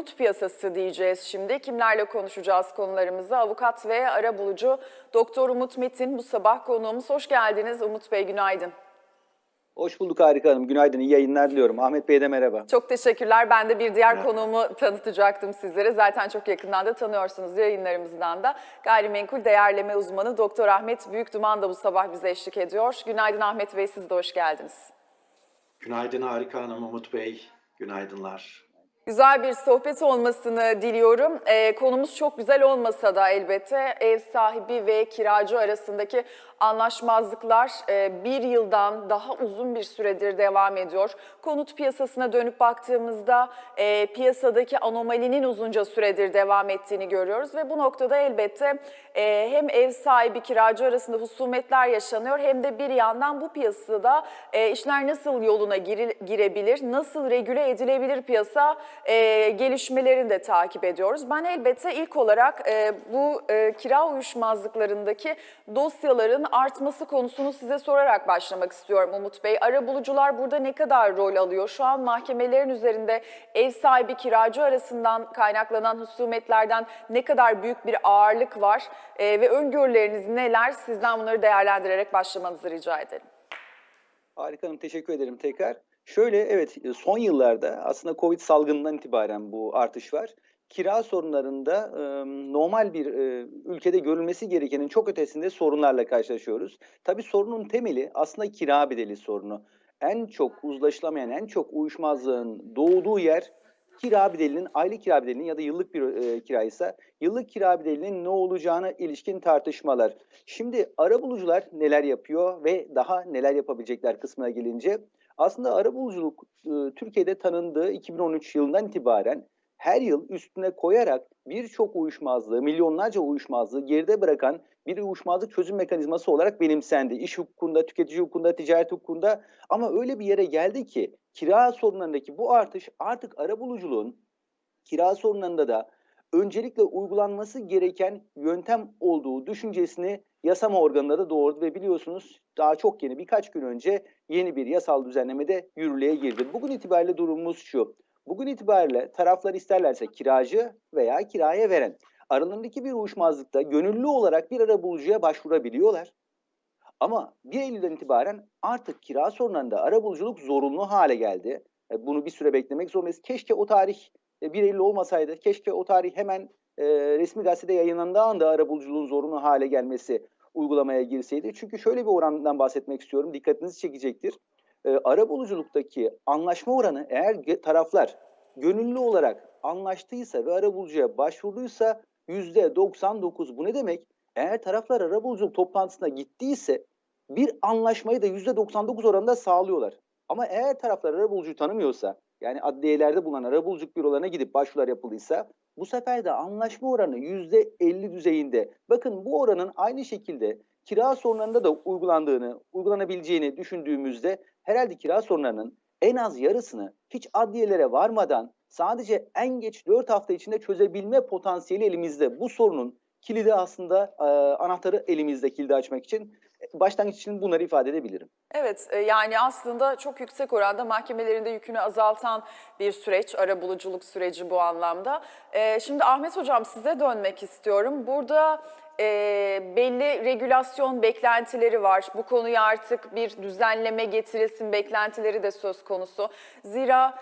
konut piyasası diyeceğiz şimdi. Kimlerle konuşacağız konularımızı? Avukat ve arabulucu Doktor Umut Metin bu sabah konuğumuz. Hoş geldiniz Umut Bey, günaydın. Hoş bulduk Harika Hanım. Günaydın, iyi yayınlar diliyorum. Ahmet Bey'e de merhaba. Çok teşekkürler. Ben de bir diğer konuğumu tanıtacaktım sizlere. Zaten çok yakından da tanıyorsunuz yayınlarımızdan da. Gayrimenkul değerleme uzmanı Doktor Ahmet Büyükduman da bu sabah bize eşlik ediyor. Günaydın Ahmet Bey, siz de hoş geldiniz. Günaydın Harika Hanım, Umut Bey. Günaydınlar. Güzel bir sohbet olmasını diliyorum. Ee, konumuz çok güzel olmasa da elbette ev sahibi ve kiracı arasındaki anlaşmazlıklar e, bir yıldan daha uzun bir süredir devam ediyor. Konut piyasasına dönüp baktığımızda e, piyasadaki anomalinin uzunca süredir devam ettiğini görüyoruz ve bu noktada elbette e, hem ev sahibi kiracı arasında husumetler yaşanıyor hem de bir yandan bu piyasada e, işler nasıl yoluna girebilir, nasıl regüle edilebilir piyasa e, gelişmelerini de takip ediyoruz. Ben elbette ilk olarak e, bu e, kira uyuşmazlıklarındaki dosyaların artması konusunu size sorarak başlamak istiyorum Umut Bey. Arabulucular burada ne kadar rol alıyor? Şu an mahkemelerin üzerinde ev sahibi kiracı arasından kaynaklanan husumetlerden ne kadar büyük bir ağırlık var E, ve öngörüleriniz neler? Sizden bunları değerlendirerek başlamanızı rica edelim. Harika Hanım, teşekkür ederim tekrar. Şöyle, evet son yıllarda aslında Covid salgından itibaren bu artış var. Kira sorunlarında e, normal bir e, ülkede görülmesi gerekenin çok ötesinde sorunlarla karşılaşıyoruz. Tabii sorunun temeli aslında kira bedeli sorunu. En çok uzlaşılamayan, en çok uyuşmazlığın doğduğu yer kira bedelinin, aylık kira bedelinin ya da yıllık bir e, kiraysa yıllık kira bedelinin ne olacağına ilişkin tartışmalar. Şimdi arabulucular neler yapıyor ve daha neler yapabilecekler kısmına gelince aslında arabuluculuk e, Türkiye'de tanındığı 2013 yılından itibaren her yıl üstüne koyarak birçok uyuşmazlığı, milyonlarca uyuşmazlığı geride bırakan bir uyuşmazlık çözüm mekanizması olarak benimsendi. İş hukukunda, tüketici hukukunda, ticaret hukukunda ama öyle bir yere geldi ki kira sorunlarındaki bu artış artık arabuluculuğun kira sorunlarında da öncelikle uygulanması gereken yöntem olduğu düşüncesini yasama organına da doğurdu ve biliyorsunuz daha çok yeni birkaç gün önce yeni bir yasal düzenlemede yürürlüğe girdi. Bugün itibariyle durumumuz şu. Bugün itibariyle taraflar isterlerse kiracı veya kiraya veren aralarındaki bir uyuşmazlıkta gönüllü olarak bir arabulucuya başvurabiliyorlar. Ama 1 Eylül'den itibaren artık kira sorunlarında arabuluculuk zorunlu hale geldi. E, Bunu bir süre beklemek zorundayız. Keşke o tarih e, 1 Eylül olmasaydı. Keşke o tarih hemen e, resmi gazetede yayınlandığı anda arabuluculuğun zorunlu hale gelmesi uygulamaya girseydi. Çünkü şöyle bir orandan bahsetmek istiyorum. Dikkatinizi çekecektir. E, arabuluculuktaki anlaşma oranı eğer taraflar gönüllü olarak anlaştıysa ve arabulucuya başvurduysa %99. Bu ne demek? Eğer taraflar arabuluculuk toplantısına gittiyse bir anlaşmayı da %99 oranında sağlıyorlar. Ama eğer taraflar arabulucuyu tanımıyorsa yani adliyelerde bulunan arabuluculuk bürolarına gidip başvurular yapıldıysa bu sefer de anlaşma oranı %50 düzeyinde. Bakın bu oranın aynı şekilde kira sorunlarında da uygulandığını, uygulanabileceğini düşündüğümüzde herhalde kira sorunlarının en az yarısını hiç adliyelere varmadan sadece en geç 4 hafta içinde çözebilme potansiyeli elimizde. Bu sorunun kilidi aslında e, anahtarı elimizde kilidi açmak için. Başlangıç için bunları ifade edebilirim. Evet e, yani aslında çok yüksek oranda mahkemelerinde yükünü azaltan bir süreç, arabuluculuk süreci bu anlamda. E, Şimdi Ahmet Hocam size dönmek istiyorum. Burada e, belli regülasyon beklentileri var. Bu konuya artık bir düzenleme getirilsin beklentileri de söz konusu. Zira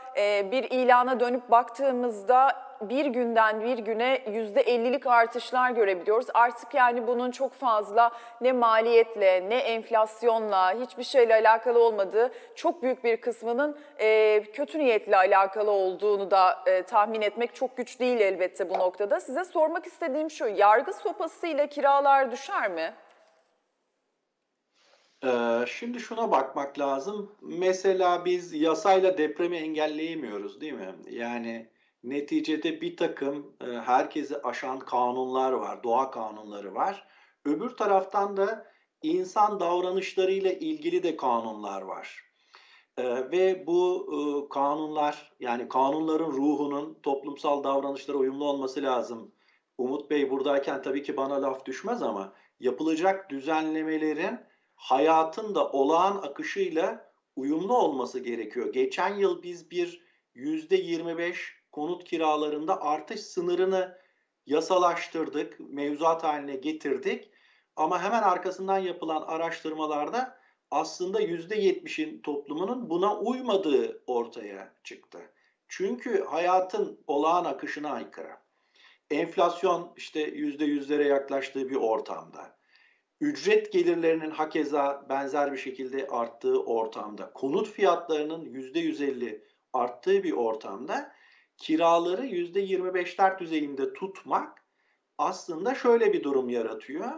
bir ilana dönüp baktığımızda bir günden bir güne yüzde ellilik artışlar görebiliyoruz. Artık yani bunun çok fazla ne maliyetle ne enflasyonla hiçbir şeyle alakalı olmadığı çok büyük bir kısmının e, kötü niyetle alakalı olduğunu da e, tahmin etmek çok güç değil elbette bu noktada. Size sormak istediğim şu yargı sopasıyla kiralar düşer mi? Ee, şimdi şuna bakmak lazım. Mesela biz yasayla depremi engelleyemiyoruz, değil mi? Yani neticede bir takım e, herkesi aşan kanunlar var, doğa kanunları var. Öbür taraftan da insan davranışlarıyla ilgili de kanunlar var. Ee, ve bu e, kanunlar, yani kanunların ruhunun toplumsal davranışlara uyumlu olması lazım. Umut Bey buradayken tabii ki bana laf düşmez ama yapılacak düzenlemelerin hayatın da olağan akışıyla uyumlu olması gerekiyor. Geçen yıl biz bir yüzde 25 konut kiralarında artış sınırını yasalaştırdık, mevzuat haline getirdik. Ama hemen arkasından yapılan araştırmalarda aslında %70'in toplumunun buna uymadığı ortaya çıktı. Çünkü hayatın olağan akışına aykırı. Enflasyon işte %100'lere yaklaştığı bir ortamda. Ücret gelirlerinin hakeza benzer bir şekilde arttığı ortamda. Konut fiyatlarının %150 arttığı bir ortamda kiraları %25'ler düzeyinde tutmak aslında şöyle bir durum yaratıyor.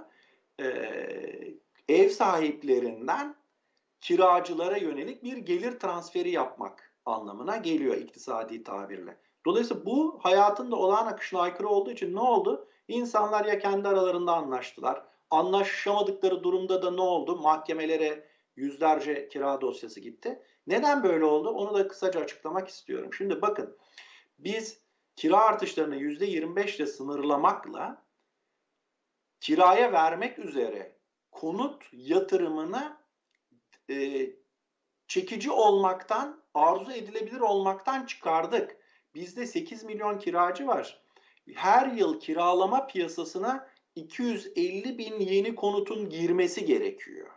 Ee, ev sahiplerinden kiracılara yönelik bir gelir transferi yapmak anlamına geliyor iktisadi tabirle. Dolayısıyla bu hayatın da olağan akışına aykırı olduğu için ne oldu? İnsanlar ya kendi aralarında anlaştılar. Anlaşamadıkları durumda da ne oldu? Mahkemelere yüzlerce kira dosyası gitti. Neden böyle oldu? Onu da kısaca açıklamak istiyorum. Şimdi bakın biz kira artışlarını %25 ile sınırlamakla kiraya vermek üzere konut yatırımını e, çekici olmaktan, arzu edilebilir olmaktan çıkardık. Bizde 8 milyon kiracı var. Her yıl kiralama piyasasına 250 bin yeni konutun girmesi gerekiyor.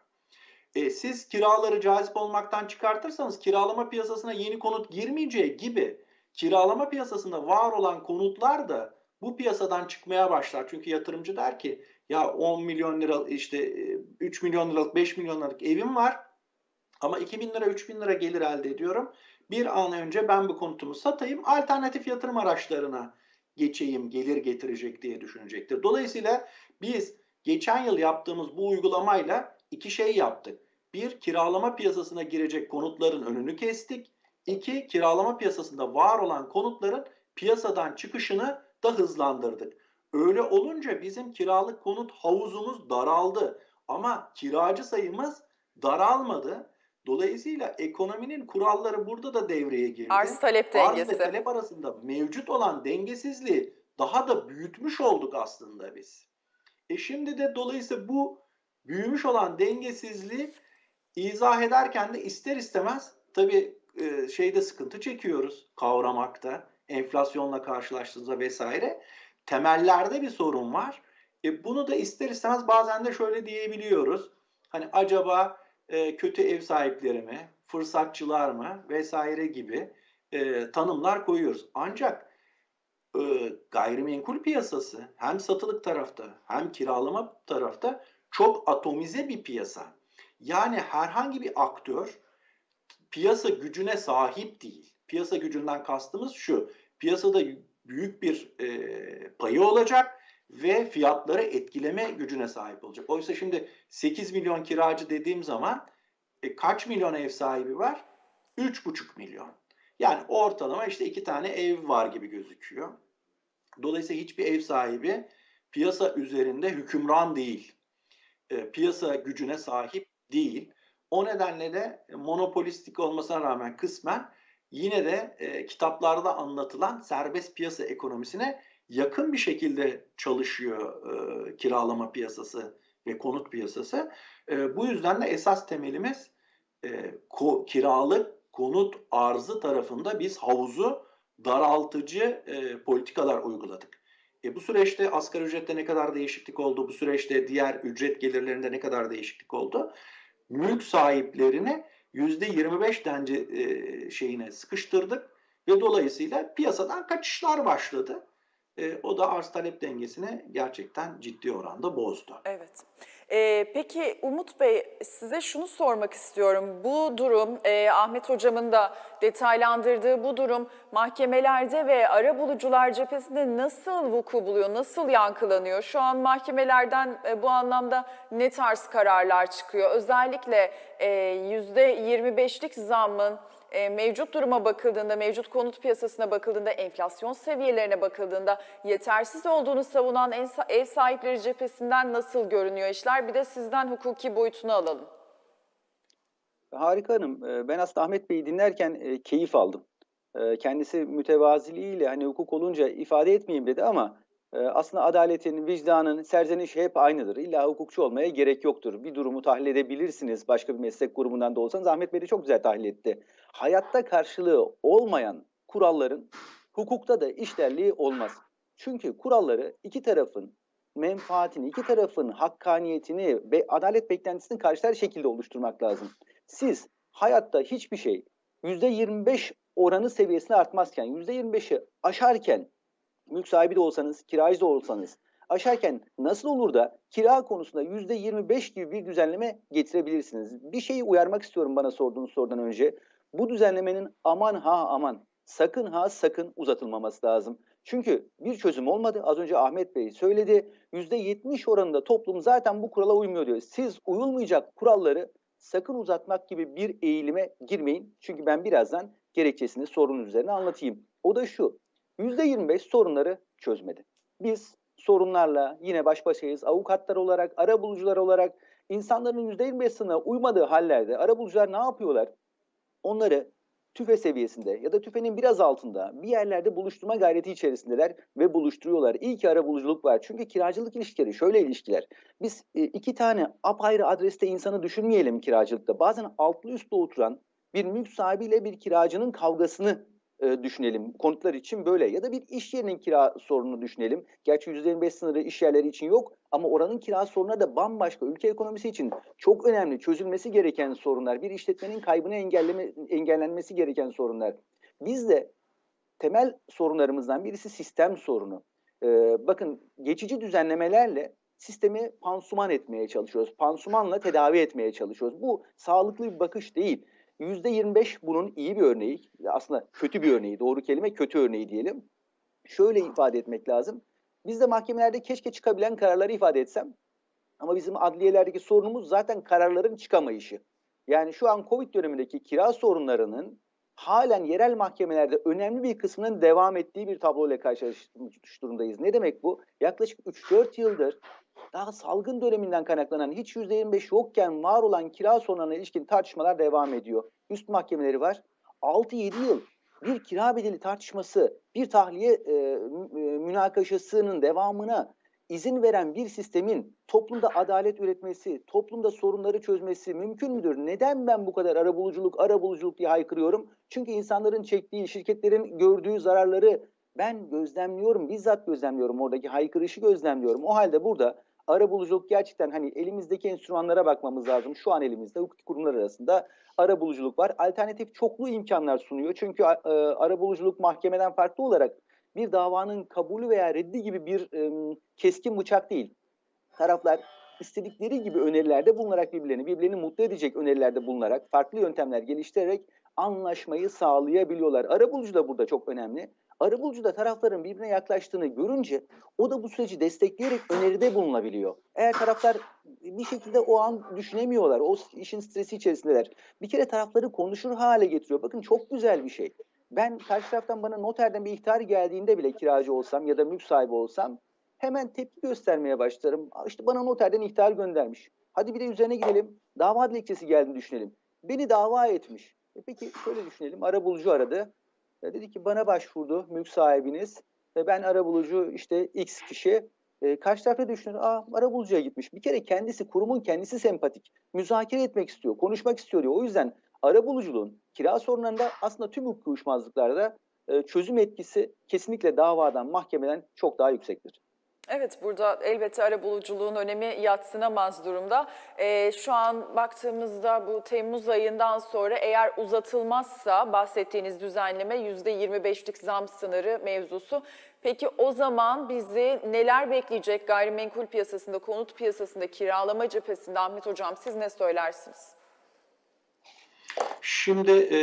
E, siz kiraları cazip olmaktan çıkartırsanız kiralama piyasasına yeni konut girmeyeceği gibi kiralama piyasasında var olan konutlar da bu piyasadan çıkmaya başlar. Çünkü yatırımcı der ki ya 10 milyon lira işte 3 milyon liralık 5 milyon liralık evim var ama 2 bin lira 3 bin lira gelir elde ediyorum. Bir an önce ben bu konutumu satayım alternatif yatırım araçlarına geçeyim gelir getirecek diye düşünecektir. Dolayısıyla biz geçen yıl yaptığımız bu uygulamayla iki şey yaptık. Bir, kiralama piyasasına girecek konutların önünü kestik. İki, kiralama piyasasında var olan konutların piyasadan çıkışını da hızlandırdık. Öyle olunca bizim kiralık konut havuzumuz daraldı. Ama kiracı sayımız daralmadı. Dolayısıyla ekonominin kuralları burada da devreye girdi. Arz talep Arz ve dengesi. talep arasında mevcut olan dengesizliği daha da büyütmüş olduk aslında biz. E şimdi de dolayısıyla bu büyümüş olan dengesizliği izah ederken de ister istemez tabii e, şeyde sıkıntı çekiyoruz kavramakta, enflasyonla karşılaştığımızda vesaire. Temellerde bir sorun var. E bunu da ister istemez bazen de şöyle diyebiliyoruz. Hani acaba e, kötü ev sahipleri mi, fırsatçılar mı vesaire gibi e, tanımlar koyuyoruz. Ancak e, gayrimenkul piyasası hem satılık tarafta hem kiralama tarafta çok atomize bir piyasa. Yani herhangi bir aktör piyasa gücüne sahip değil. Piyasa gücünden kastımız şu. Piyasada büyük bir e, payı olacak ve fiyatları etkileme gücüne sahip olacak. Oysa şimdi 8 milyon kiracı dediğim zaman e, kaç milyon ev sahibi var? 3,5 milyon. Yani ortalama işte iki tane ev var gibi gözüküyor. Dolayısıyla hiçbir ev sahibi piyasa üzerinde hükümran değil. E, piyasa gücüne sahip değil. O nedenle de monopolistik olmasına rağmen kısmen yine de e, kitaplarda anlatılan serbest piyasa ekonomisine yakın bir şekilde çalışıyor e, kiralama piyasası ve konut piyasası. E, bu yüzden de esas temelimiz e, ko, kiralık konut arzı tarafında biz havuzu daraltıcı e, politikalar uyguladık. E, bu süreçte asgari ücrette ne kadar değişiklik oldu? Bu süreçte diğer ücret gelirlerinde ne kadar değişiklik oldu? Mülk sahiplerini %25 denci e, şeyine sıkıştırdık ve dolayısıyla piyasadan kaçışlar başladı. E, o da arz talep dengesini gerçekten ciddi oranda bozdu. Evet. Ee, peki Umut Bey size şunu sormak istiyorum. Bu durum e, Ahmet Hocam'ın da detaylandırdığı bu durum mahkemelerde ve arabulucular cephesinde nasıl vuku buluyor, nasıl yankılanıyor? Şu an mahkemelerden e, bu anlamda ne tarz kararlar çıkıyor? Özellikle e, %25'lik zammın e, mevcut duruma bakıldığında, mevcut konut piyasasına bakıldığında, enflasyon seviyelerine bakıldığında yetersiz olduğunu savunan ev sahipleri cephesinden nasıl görünüyor işler? Bir de sizden hukuki boyutunu alalım. Harika Hanım. Ee, Ben aslında Ahmet Bey'i dinlerken e, keyif aldım. Ee, Kendisi mütevaziliğiyle hani hukuk olunca ifade etmeyeyim dedi ama aslında adaletin, vicdanın, serzenişi hep aynıdır. İlla hukukçu olmaya gerek yoktur. Bir durumu tahlil edebilirsiniz başka bir meslek grubundan da olsanız. Ahmet Bey çok güzel tahlil etti. Hayatta karşılığı olmayan kuralların hukukta da işlerliği olmaz. Çünkü kuralları iki tarafın menfaatini, iki tarafın hakkaniyetini ve adalet beklentisini karşılar şekilde oluşturmak lazım. Siz hayatta hiçbir şey %25 oranı seviyesine artmazken, %25'i aşarken, mülk sahibi de olsanız, kiracı da olsanız, aşarken nasıl olur da kira konusunda %25 gibi bir düzenleme getirebilirsiniz? Bir şeyi uyarmak istiyorum bana sorduğunuz sorudan önce. Bu düzenlemenin aman ha aman, sakın ha sakın uzatılmaması lazım. Çünkü bir çözüm olmadı. Az önce Ahmet Bey söyledi. %70 oranında toplum zaten bu kurala uymuyor diyor. Siz uyulmayacak kuralları sakın uzatmak gibi bir eğilime girmeyin. Çünkü ben birazdan gerekçesini sorunun üzerine anlatayım. O da şu. %25 sorunları çözmedi. Biz sorunlarla yine baş başayız. Avukatlar olarak, arabulucular olarak insanların %25 sınırına uymadığı hallerde arabulucular ne yapıyorlar? Onları tüfe seviyesinde ya da tüfenin biraz altında bir yerlerde buluşturma gayreti içerisindeler ve buluşturuyorlar. İyi ki arabuluculuk var. Çünkü kiracılık ilişkileri şöyle ilişkiler. Biz e, iki tane apayrı adreste insanı düşünmeyelim kiracılıkta. Bazen altlı üstlü oturan bir mülk sahibiyle bir kiracının kavgasını e, düşünelim. Konutlar için böyle ya da bir iş yerinin kira sorununu düşünelim. Gerçi %25 sınırı iş yerleri için yok ama oranın kira sorunları da bambaşka. Ülke ekonomisi için çok önemli, çözülmesi gereken sorunlar. Bir işletmenin kaybını engelleme, engellenmesi gereken sorunlar. Biz de temel sorunlarımızdan birisi sistem sorunu. Ee, bakın geçici düzenlemelerle sistemi pansuman etmeye çalışıyoruz. Pansumanla tedavi etmeye çalışıyoruz. Bu sağlıklı bir bakış değil. %25 bunun iyi bir örneği. Aslında kötü bir örneği. Doğru kelime kötü örneği diyelim. Şöyle ifade etmek lazım. Biz de mahkemelerde keşke çıkabilen kararları ifade etsem. Ama bizim adliyelerdeki sorunumuz zaten kararların çıkamayışı. Yani şu an Covid dönemindeki kira sorunlarının halen yerel mahkemelerde önemli bir kısmının devam ettiği bir tabloyla karşılaşmış durumdayız. Ne demek bu? Yaklaşık 3-4 yıldır daha salgın döneminden kaynaklanan hiç %25 yokken var olan kira sorunlarına ilişkin tartışmalar devam ediyor. Üst mahkemeleri var. 6-7 yıl bir kira bedeli tartışması, bir tahliye e, e, münakaşasının devamına izin veren bir sistemin toplumda adalet üretmesi, toplumda sorunları çözmesi mümkün müdür? Neden ben bu kadar arabuluculuk, arabuluculuk diye haykırıyorum? Çünkü insanların çektiği, şirketlerin gördüğü zararları ben gözlemliyorum, bizzat gözlemliyorum. Oradaki haykırışı gözlemliyorum. O halde burada arabuluculuk gerçekten hani elimizdeki enstrümanlara bakmamız lazım. Şu an elimizde hukuk kurumlar arasında arabuluculuk var. Alternatif çoklu imkanlar sunuyor. Çünkü e, arabuluculuk mahkemeden farklı olarak bir davanın kabulü veya reddi gibi bir e, keskin bıçak değil. Taraflar istedikleri gibi önerilerde bulunarak birbirlerini, birbirlerini mutlu edecek önerilerde bulunarak, farklı yöntemler geliştirerek anlaşmayı sağlayabiliyorlar. Arabulucu da burada çok önemli. Arabulucu da tarafların birbirine yaklaştığını görünce o da bu süreci destekleyerek öneride bulunabiliyor. Eğer taraflar bir şekilde o an düşünemiyorlar, o işin stresi içerisindeler. Bir kere tarafları konuşur hale getiriyor. Bakın çok güzel bir şey. Ben karşı taraftan bana noterden bir ihtar geldiğinde bile kiracı olsam ya da mülk sahibi olsam hemen tepki göstermeye başlarım. İşte bana noterden ihtar göndermiş. Hadi bir de üzerine gidelim. Dava dilekçesi geldiğini düşünelim. Beni dava etmiş. E peki şöyle düşünelim. Arabulucu aradı. E dedi ki bana başvurdu mülk sahibiniz. Ve ben arabulucu işte X kişi. E, karşı tarafta düşünür. Aa arabulucuya gitmiş. Bir kere kendisi kurumun kendisi sempatik. Müzakere etmek istiyor. Konuşmak istiyor diyor. O yüzden arabuluculuğun kira sorunlarında aslında tüm hukuki uyuşmazlıklarda e, çözüm etkisi kesinlikle davadan, mahkemeden çok daha yüksektir. Evet burada elbette arabuluculuğun önemi yatsınamaz durumda. Ee, şu an baktığımızda bu Temmuz ayından sonra eğer uzatılmazsa bahsettiğiniz düzenleme %25'lik zam sınırı mevzusu. Peki o zaman bizi neler bekleyecek gayrimenkul piyasasında, konut piyasasında, kiralama cephesinde Ahmet Hocam siz ne söylersiniz? Şimdi e,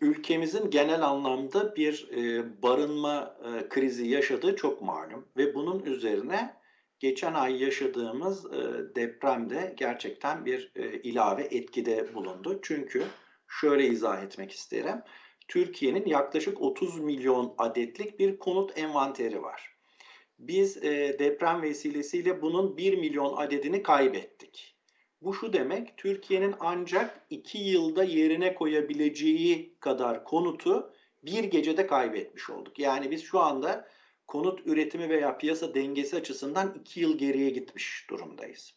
ülkemizin genel anlamda bir e, barınma e, krizi yaşadığı çok malum ve bunun üzerine geçen ay yaşadığımız e, depremde gerçekten bir e, ilave etkide bulundu. Çünkü şöyle izah etmek isterim. Türkiye'nin yaklaşık 30 milyon adetlik bir konut envanteri var. Biz e, deprem vesilesiyle bunun 1 milyon adedini kaybettik. Bu şu demek, Türkiye'nin ancak 2 yılda yerine koyabileceği kadar konutu bir gecede kaybetmiş olduk. Yani biz şu anda konut üretimi veya piyasa dengesi açısından 2 yıl geriye gitmiş durumdayız.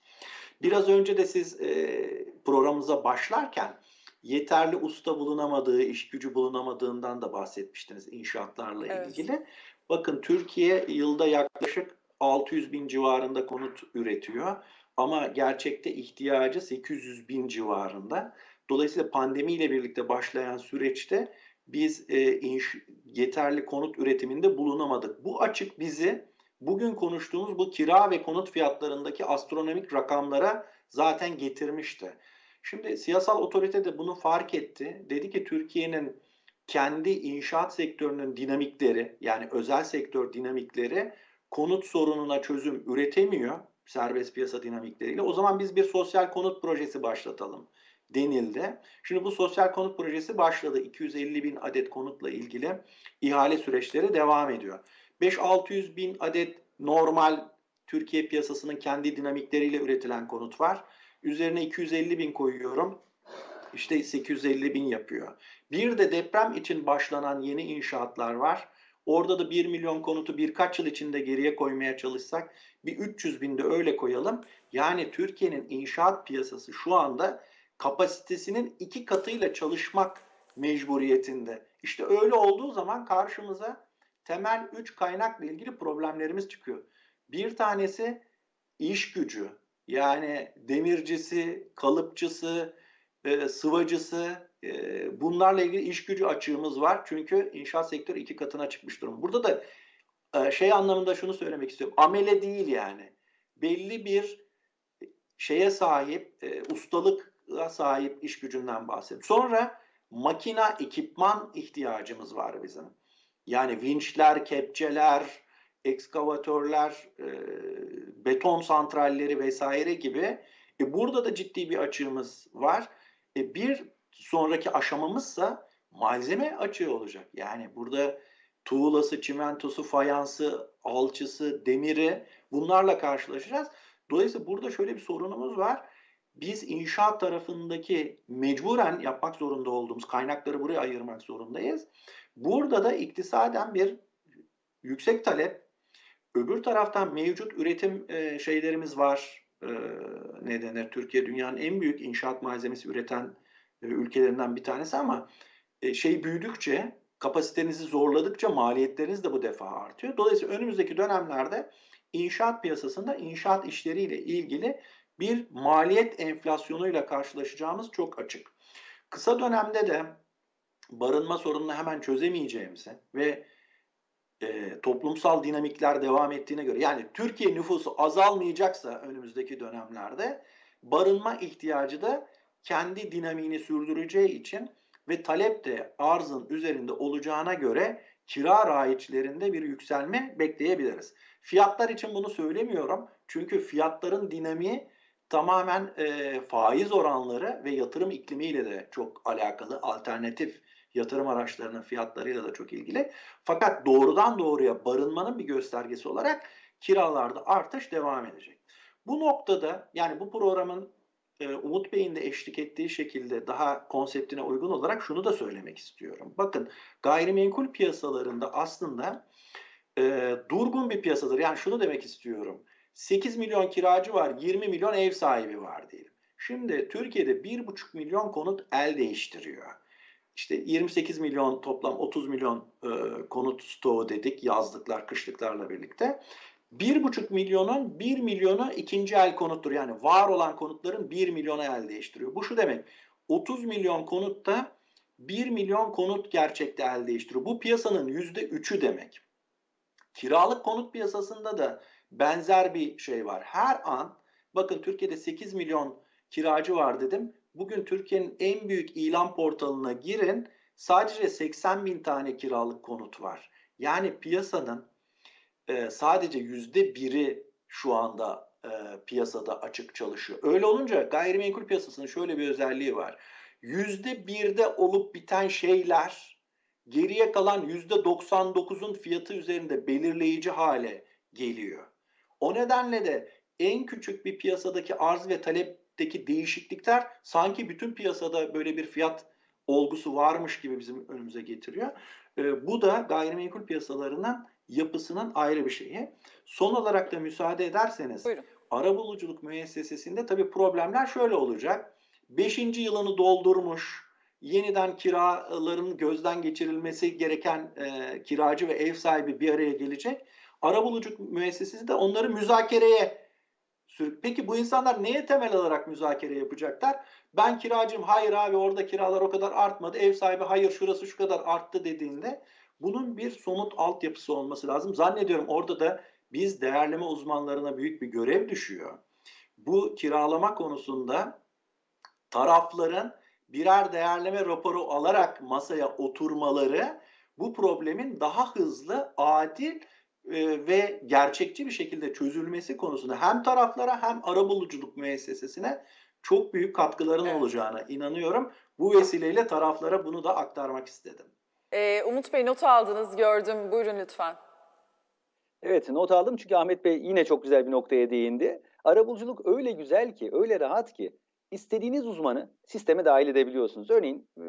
Biraz önce de siz e, programımıza başlarken yeterli usta bulunamadığı, iş gücü bulunamadığından da bahsetmiştiniz inşaatlarla Evet. ilgili. Bakın Türkiye yılda yaklaşık 600 bin civarında konut üretiyor ama gerçekte ihtiyacı 800 bin civarında. Dolayısıyla pandemiyle birlikte başlayan süreçte biz e, inş- yeterli konut üretiminde bulunamadık. Bu açık bizi bugün konuştuğumuz bu kira ve konut fiyatlarındaki astronomik rakamlara zaten getirmişti. Şimdi siyasal otorite de bunu fark etti. Dedi ki Türkiye'nin kendi inşaat sektörünün dinamikleri yani özel sektör dinamikleri konut sorununa çözüm üretemiyor serbest piyasa dinamikleriyle. O zaman biz bir sosyal konut projesi başlatalım denildi. Şimdi bu sosyal konut projesi başladı. 250 bin adet konutla ilgili ihale süreçleri devam ediyor. 5-600 bin adet normal Türkiye piyasasının kendi dinamikleriyle üretilen konut var. Üzerine 250 bin koyuyorum. İşte 850 bin yapıyor. Bir de deprem için başlanan yeni inşaatlar var. Orada da 1 milyon konutu birkaç yıl içinde geriye koymaya çalışsak bir 300 bin de öyle koyalım. Yani Türkiye'nin inşaat piyasası şu anda kapasitesinin iki katıyla çalışmak mecburiyetinde. İşte öyle olduğu zaman karşımıza temel üç kaynakla ilgili problemlerimiz çıkıyor. Bir tanesi iş gücü. Yani demircisi, kalıpçısı, e, sıvacısı bunlarla ilgili iş gücü açığımız var. Çünkü inşaat sektörü iki katına çıkmış durumda. Burada da e, şey anlamında şunu söylemek istiyorum. Amele değil yani. Belli bir şeye sahip, e, ustalığa sahip iş gücünden bahsediyorum. Sonra makina, ekipman ihtiyacımız var bizim. Yani vinçler, kepçeler, ekskavatörler, e, beton santralleri vesaire gibi. E, burada da ciddi bir açığımız var. E, bir sonraki aşamamızsa malzeme açığı olacak. Yani burada tuğlası, çimentosu, fayansı, alçısı, demiri bunlarla karşılaşacağız. Dolayısıyla burada şöyle bir sorunumuz var. Biz inşaat tarafındaki mecburen yapmak zorunda olduğumuz kaynakları buraya ayırmak zorundayız. Burada da iktisaden bir yüksek talep, öbür taraftan mevcut üretim e, şeylerimiz var. E, ne denir? Türkiye dünyanın en büyük inşaat malzemesi üreten ülkelerinden bir tanesi ama e, şey büyüdükçe, kapasitenizi zorladıkça maliyetleriniz de bu defa artıyor. Dolayısıyla önümüzdeki dönemlerde inşaat piyasasında inşaat işleriyle ilgili bir maliyet enflasyonuyla karşılaşacağımız çok açık. Kısa dönemde de barınma sorununu hemen çözemeyeceğimizi ve e, toplumsal dinamikler devam ettiğine göre yani Türkiye nüfusu azalmayacaksa önümüzdeki dönemlerde barınma ihtiyacı da kendi dinamiğini sürdüreceği için ve talep de arzın üzerinde olacağına göre kira raiçlerinde bir yükselme bekleyebiliriz. Fiyatlar için bunu söylemiyorum. Çünkü fiyatların dinamiği tamamen e, faiz oranları ve yatırım iklimiyle de çok alakalı. Alternatif yatırım araçlarının fiyatlarıyla da çok ilgili. Fakat doğrudan doğruya barınmanın bir göstergesi olarak kiralarda artış devam edecek. Bu noktada yani bu programın e, Umut Bey'in de eşlik ettiği şekilde daha konseptine uygun olarak şunu da söylemek istiyorum. Bakın gayrimenkul piyasalarında aslında e, durgun bir piyasadır. Yani şunu demek istiyorum. 8 milyon kiracı var, 20 milyon ev sahibi var diyelim. Şimdi Türkiye'de 1,5 milyon konut el değiştiriyor. İşte 28 milyon toplam 30 milyon e, konut stoğu dedik yazlıklar, kışlıklarla birlikte. 1,5 milyonun 1 milyonu ikinci el konuttur. Yani var olan konutların 1 milyona el değiştiriyor. Bu şu demek. 30 milyon konutta 1 milyon konut gerçekte el değiştiriyor. Bu piyasanın %3'ü demek. Kiralık konut piyasasında da benzer bir şey var. Her an bakın Türkiye'de 8 milyon kiracı var dedim. Bugün Türkiye'nin en büyük ilan portalına girin. Sadece 80 bin tane kiralık konut var. Yani piyasanın e, sadece yüzde biri şu anda e, piyasada açık çalışıyor. Öyle olunca gayrimenkul piyasasının şöyle bir özelliği var. Yüzde birde olup biten şeyler geriye kalan yüzde 99'un fiyatı üzerinde belirleyici hale geliyor. O nedenle de en küçük bir piyasadaki arz ve talepteki değişiklikler sanki bütün piyasada böyle bir fiyat olgusu varmış gibi bizim önümüze getiriyor. E, bu da gayrimenkul piyasalarının yapısının ayrı bir şeyi. Son olarak da müsaade ederseniz Buyurun. arabuluculuk müessesesinde tabii problemler şöyle olacak. Beşinci yılını doldurmuş, yeniden kiraların gözden geçirilmesi gereken e, kiracı ve ev sahibi bir araya gelecek. Arabuluculuk müessesesi de onları müzakereye sürük. Peki bu insanlar neye temel alarak müzakere yapacaklar? Ben kiracıyım, hayır abi orada kiralar o kadar artmadı. Ev sahibi hayır şurası şu kadar arttı dediğinde bunun bir somut altyapısı olması lazım. Zannediyorum orada da biz değerleme uzmanlarına büyük bir görev düşüyor. Bu kiralama konusunda tarafların birer değerleme raporu alarak masaya oturmaları bu problemin daha hızlı, adil e, ve gerçekçi bir şekilde çözülmesi konusunda hem taraflara hem arabuluculuk müessesesine çok büyük katkıların Evet. olacağına inanıyorum. Bu vesileyle taraflara bunu da aktarmak istedim. Ee, Umut Bey not aldınız gördüm. Buyurun lütfen. Evet not aldım çünkü Ahmet Bey yine çok güzel bir noktaya değindi. Arabuluculuk öyle güzel ki, öyle rahat ki istediğiniz uzmanı sisteme dahil edebiliyorsunuz. Örneğin e,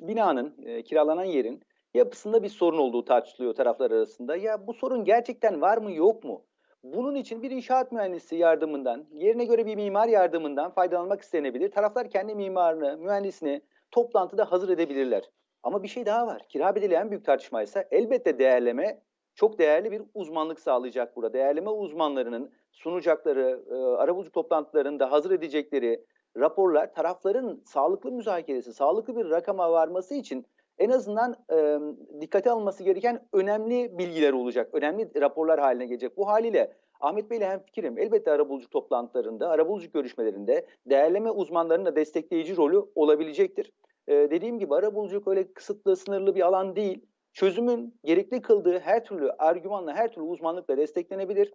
binanın, e, kiralanan yerin yapısında bir sorun olduğu tartışılıyor taraflar arasında. Ya bu sorun gerçekten var mı yok mu? Bunun için bir inşaat mühendisi yardımından, yerine göre bir mimar yardımından faydalanmak istenebilir. Taraflar kendi mimarını, mühendisini toplantıda hazır edebilirler. Ama bir şey daha var. Kira bedeli en büyük tartışmaysa elbette değerleme çok değerli bir uzmanlık sağlayacak burada. Değerleme uzmanlarının sunacakları, e, arabuluculuk toplantılarında hazır edecekleri raporlar tarafların sağlıklı müzakeresi, sağlıklı bir rakama varması için en azından e, dikkate alınması gereken önemli bilgiler olacak, önemli raporlar haline gelecek. Bu haliyle Ahmet Bey'le hemfikirim. Elbette arabuluculuk toplantılarında, arabuluculuk görüşmelerinde değerleme uzmanlarının da destekleyici rolü olabilecektir. E, dediğim gibi arabuluculuk öyle kısıtlı, sınırlı bir alan değil çözümün gerekli kıldığı her türlü argümanla, her türlü uzmanlıkla desteklenebilir.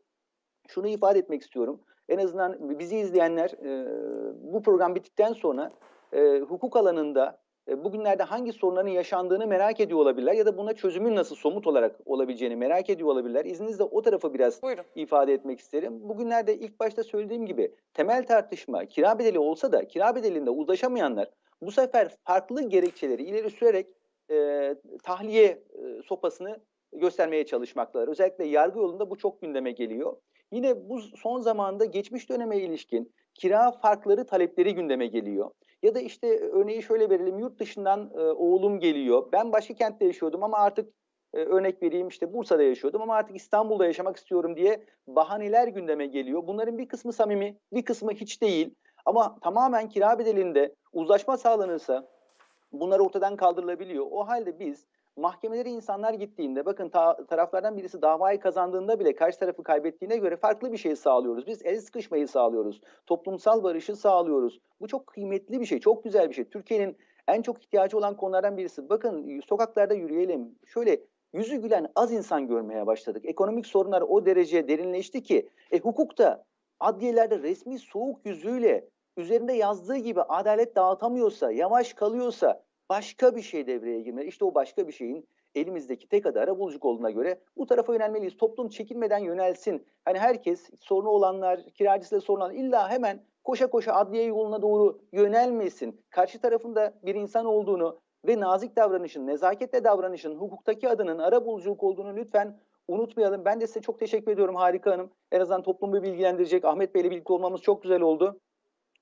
Şunu ifade etmek istiyorum. En azından bizi izleyenler e, bu program bittikten sonra e, hukuk alanında bugünlerde hangi sorunların yaşandığını merak ediyor olabilirler ya da buna çözümün nasıl somut olarak olabileceğini merak ediyor olabilirler. İzninizle o tarafı biraz Buyurun. ifade etmek isterim. Bugünlerde ilk başta söylediğim gibi temel tartışma kira bedeli olsa da kira bedelinde uzlaşamayanlar bu sefer farklı gerekçeleri ileri sürerek e, tahliye e, sopasını göstermeye çalışmaktalar. Özellikle yargı yolunda bu çok gündeme geliyor. Yine bu son zamanda geçmiş döneme ilişkin kira farkları talepleri gündeme geliyor. Ya da işte örneği şöyle verelim yurt dışından e, oğlum geliyor. Ben başka kentte yaşıyordum ama artık e, örnek vereyim işte Bursa'da yaşıyordum ama artık İstanbul'da yaşamak istiyorum diye bahaneler gündeme geliyor. Bunların bir kısmı samimi, bir kısmı hiç değil. Ama tamamen kira bedelinde uzlaşma sağlanırsa bunlar ortadan kaldırılabiliyor. O halde biz mahkemelere insanlar gittiğinde bakın ta- taraflardan birisi davayı kazandığında bile karşı tarafı kaybettiğine göre farklı bir şey sağlıyoruz. Biz el sıkışmayı sağlıyoruz. Toplumsal barışı sağlıyoruz. Bu çok kıymetli bir şey, çok güzel bir şey. Türkiye'nin en çok ihtiyacı olan konulardan birisi. Bakın sokaklarda yürüyelim. Şöyle yüzü gülen az insan görmeye başladık. Ekonomik sorunlar o derece derinleşti ki e, hukukta adliyelerde resmi soğuk yüzüyle üzerinde yazdığı gibi adalet dağıtamıyorsa, yavaş kalıyorsa başka bir şey devreye girmeli. İşte o başka bir şeyin elimizdeki tek adı arabuluculuk olduğuna göre bu tarafa yönelmeliyiz. Toplum çekinmeden yönelsin. Hani herkes sorunu olanlar, kiracısıyla sorun olan illa hemen koşa koşa adliye yoluna doğru yönelmesin. Karşı tarafında bir insan olduğunu ve nazik davranışın, nezaketle davranışın, hukuktaki adının arabuluculuk olduğunu lütfen unutmayalım. Ben de size çok teşekkür ediyorum Harika Hanım. En azından toplumu bilgilendirecek Ahmet Bey'le birlikte olmamız çok güzel oldu.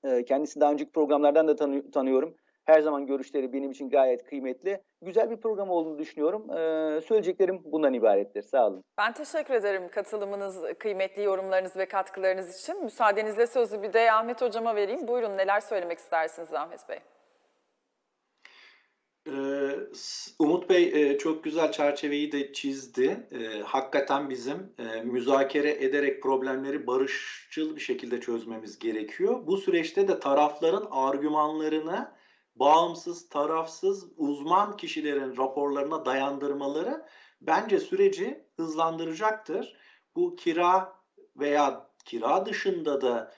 Ee, Kendisi daha önceki programlardan da tanı- tanıyorum. Her zaman görüşleri benim için gayet kıymetli. Güzel bir program olduğunu düşünüyorum. Ee, söyleyeceklerim bundan ibarettir. Sağ olun. Ben teşekkür ederim katılımınız, kıymetli yorumlarınız ve katkılarınız için. Müsaadenizle sözü bir de Ahmet Hocama vereyim. Buyurun neler söylemek istersiniz Ahmet Bey? Ee, Umut Bey e, çok güzel çerçeveyi de çizdi. Ee, Hakikaten bizim e, müzakere ederek problemleri barışçıl bir şekilde çözmemiz gerekiyor. Bu süreçte de tarafların argümanlarını bağımsız, tarafsız, uzman kişilerin raporlarına dayandırmaları bence süreci hızlandıracaktır. Bu kira veya kira dışında da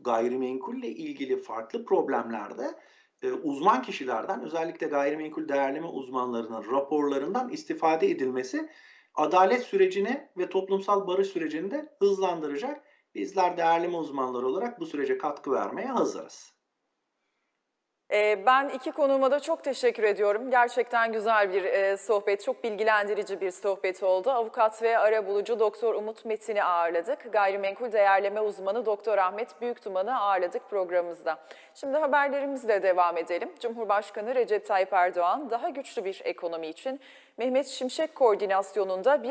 gayrimenkulle ilgili farklı problemlerde e, uzman kişilerden özellikle gayrimenkul değerleme uzmanlarının raporlarından istifade edilmesi adalet sürecini ve toplumsal barış sürecini de hızlandıracak. Bizler değerleme uzmanları olarak bu sürece katkı vermeye hazırız. Ee, ben iki konuğuma da çok teşekkür ediyorum. Gerçekten güzel bir e, sohbet, çok bilgilendirici bir sohbet oldu. Avukat ve arabulucu Doktor Umut Metin'i ağırladık. Gayrimenkul değerleme uzmanı Doktor Ahmet Büyüktuman'ı ağırladık programımızda. Şimdi haberlerimizle devam edelim. Cumhurbaşkanı Recep Tayyip Erdoğan daha güçlü bir ekonomi için Mehmet Şimşek koordinasyonunda bir